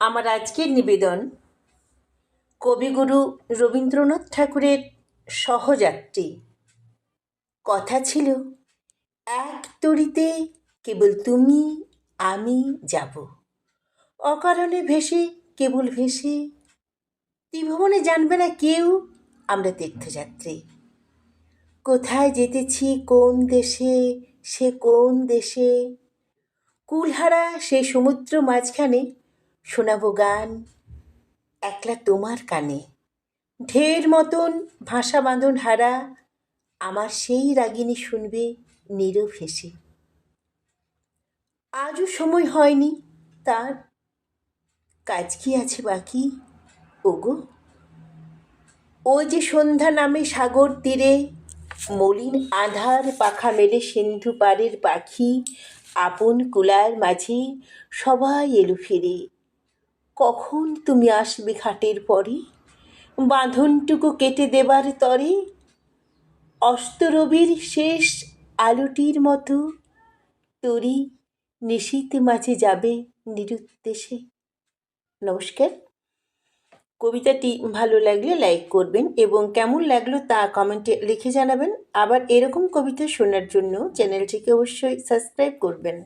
আমার আজকের নিবেদন কবিগুরু রবীন্দ্রনাথ ঠাকুরের সহযাত্রী। কথা ছিল, এক তরিতে কেবল তুমি, আমি যাব। অকারণে ভেসে, কেবল ভেসে, ত্রিভুবনে জানবে না কেউ আমরা তীর্থযাত্রী। কোথায় যেতেছি, কোন দেশে, সে কোন দেশে? কুলহারা সেই সমুদ্র মাঝখানে শোনাবো গান একলা তোমার কানে। ঢের মতন ভাষা বাঁধন হারা, আমার সেই রাগিনী শুনবে নীরব হেসে। আজও সময় হয়নি তার, কাজ কি আছে বাকি? ওগো, ও যে সন্ধ্যা নামে সাগর তীরে, মলিন আধার পাখা মেলে সিন্ধু পাড়ের পাখি, আপন কুলার মাঝে সবাই এলো ফিরে। কখন তুমি আসবে ঘাটের পরে? বাঁধনটুকু কেটে দেবার তরে? অস্তরবির শেষ আলোটির মতো তরি নিশীত মাঝে যাবে নিরুদ্দেশে। নমস্কার। কবিতাটি ভালো লাগলে লাইক করবেন এবং কেমন লাগল তা কমেন্টে লিখে জানাবেন। আবার এরকম কবিতা শোনার জন্য চ্যানেলটিকে অবশ্যই সাবস্ক্রাইব করবেন।